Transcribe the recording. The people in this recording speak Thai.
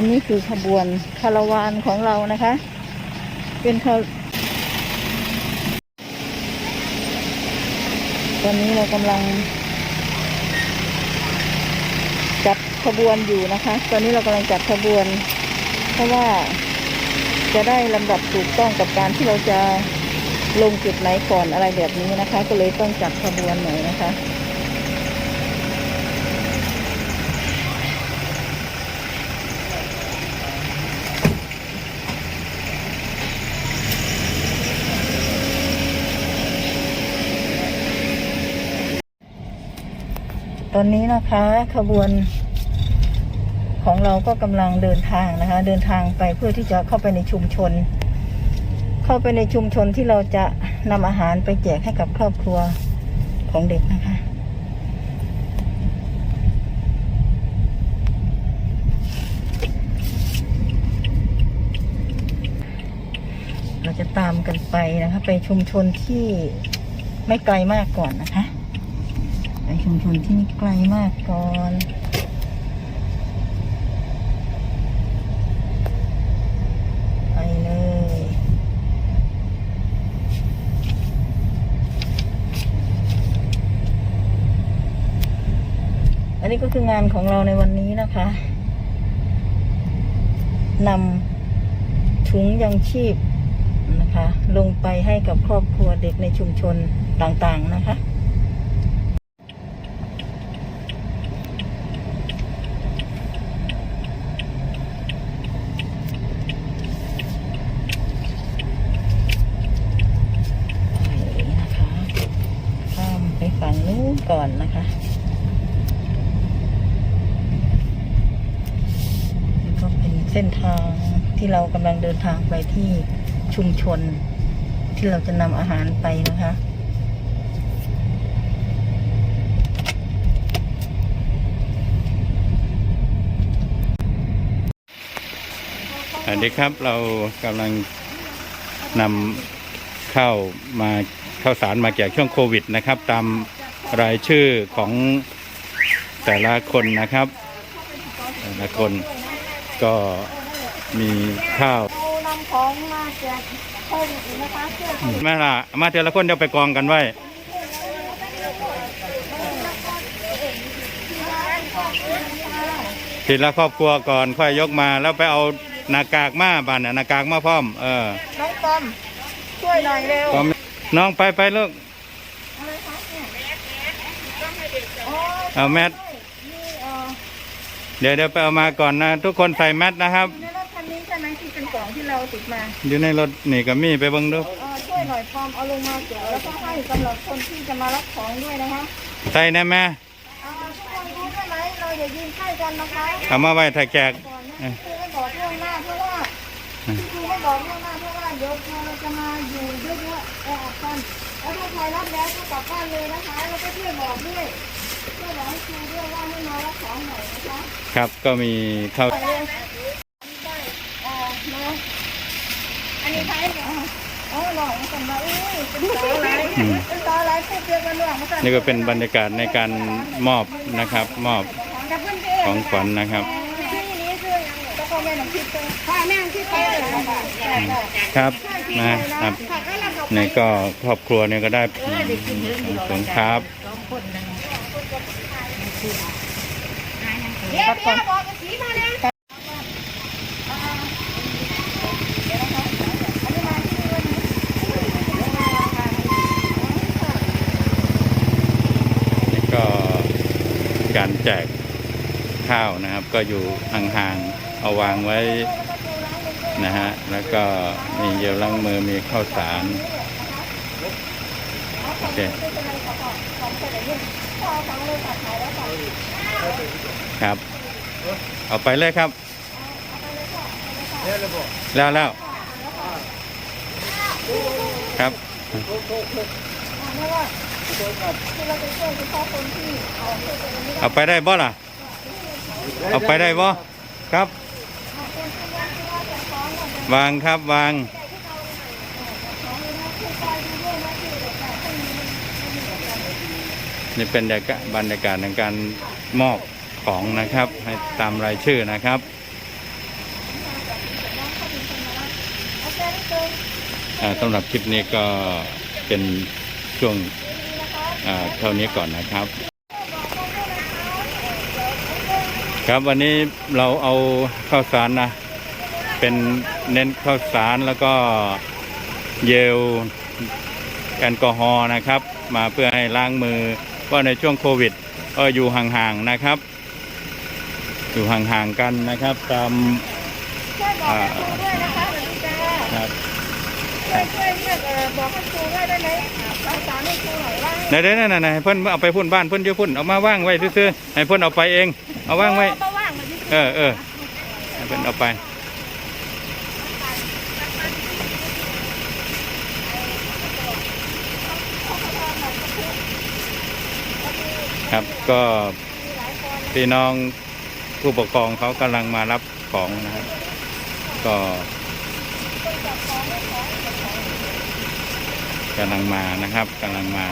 อันนี้คือขบวนคาราวานของเรานะคะ เป็นคาตอนนี้เรากำลัง จัดขบวนอยู่นะคะ ตอนนี้เรากำลังจัดขบวน เพราะว่าจะได้ลำดับถูกต้องกับการที่เราจะลงจุดไหนก่อนอะไรแบบนี้นะคะ ก็เลยต้องจัดขบวนหน่อยนะคะ ตอนนี้นะคะขบวนของเราก็กำลังเดินทางนะคะ เดินทางไปเพื่อที่จะเข้าไปในชุมชน เข้าไปในชุมชนที่เราจะนำอาหารไปแจกให้กับครอบครัวของเด็กนะคะเราจะตามกันไปนะคะ ไปชุมชนที่ไม่ไกลมากก่อนนะคะ ชุมชนที่ไม่ไกลมากก่อนไปเลยอันนี้ก็คืองานของเราในวันนี้นะคะนำถุงยังชีพนะคะ ลงไปให้กับครอบครัวเด็กในชุมชนต่างๆนะคะ ไปนะคะข้ามไปฝั่งนู้น ก่อนนะคะก็เป็นเส้นทางที่เรากำลังเดินทางไปที่ชุมชน ที่เราจะนำอาหารไปนะคะสวัสดีครับเรากำลังนำข้าวมาข้าวสารมาแจกช่วงโควิดนะครับ ตาม รายชื่อของแต่ละคนนะครับ แต่ละคนก็มีข้าวเรานำของมาแจกโควิดนะคะเพื่อแม่ละมาแต่ละคนเดี๋ยวไปกองกันไว้ทีละครอบครัวก่อนค่อยยกมาแล้วไปเอาหนากากมาบ้านน่ะหนากากมาพร้อม เออ น้องปอมช่วยหน่อยเร็วพร้อมน้องไปไปลูก อ๋อ เอาแมสนี่เอ่อเดี๋ยวเดี๋ยวไปเอามาก่อนนะ ทุกคนใส่แมสนะครับในรถคันนี้ใช่ไหมที่เป็นกล่องที่เราติดมา อยู่ในรถนี่ก็มีไปเบิ่งดูเอ่อช่วยหน่อยพร้อมเอาลงมาเกี่ยวแล้วก็ให้สำหรับคนที่จะมารับของด้วยนะคะใส่แน่แม่เอาทุกคนรู้ใช่ไหมเราอย่ายืนใกล้กันนะคะเอามาไว้ถ่ายแจกก่อนนะคือไม่บอกล่วงหน้าเพราะว่าคือไม่บอกล่วงหน้าเพราะว่าเดี๋ยวเราจะมาอยู่เยอะๆแออัดกันแล้วถ้าใครรับแล้วก็กลับบ้านเลยนะคะแล้วก็ช่วยบอกด้วย ช่วยบอกให้ครูด้วยว่าให้มารับของหน่อยนะคะครับก็มีข้าวไปเลยได้เอ่อมาอันนี้ใครเนี่ยอ๋อหน่อยมากันมาอุ้ยเป็นสาวอะไรเป็นสาวอะไรพูดเดียวกันหน่อยมากันนี่ก็เป็นบรรยากาศในการมอบนะครับ มอบกับเพื่อนเองของขวัญนะครับที่นี้คือตะโกนแม่หนังคิดเลยพ่อแม่หนังคิดไปเลยครับนะครับนี่ก็ครอบครัวเนี่ยก็ได้ผลครับ เดี๋ยวเดี๋ยวบอกกับสีมาแล้วนี่ก็การแจกข้าวนะครับ ก็อยู่ห่างๆเอาวางไว้นะฮะ แล้วก็มีเยลล้างมือมีข้าวสารโอเค ครับ เอาไปเลยครับ แล้วแล้วครับเอาไปได้บ่ล่ะ เอาไปได้บ่ครับ วางครับวาง นี่เป็นบรรยากาศในการมอบของนะครับ ให้ตามรายชื่อนะครับสำหรับคลิปนี้ก็เป็นช่วงเท่านี้ก่อนนะครับ ครับวันนี้เราเอาข้าวสารนะ เป็นเน้นข้าวสารแล้วก็เยลแอลกอฮอล์นะครับ มาเพื่อให้ล้างมือ ว่าในช่วงโควิดก็อยู่ห่างๆนะครับ อยู่ห่างๆกันนะครับ ตามช่วยบอกให้ครูด้วยนะคะเดี๋ยวดูจ้าครับช่วยช่วยเรียกเอ่อบอกให้ครูด้วยได้ไหมประสานให้ครูหน่อยว่าให้ไหนๆนั่นๆๆให้เพิ่นเอาไปพุ่นบ้านเพิ่นอยู่พุ่นเอามาว่างไว้ซื่อๆให้เพิ่นเอาไปเอง เอาว่างไว้มาว่างมาที่ เออเออให้เพิ่นเอาไป ครับ ก็พี่น้องผู้ปกครองเขากำลังมารับของนะครับ ก็กำลังมานะครับกำลังมา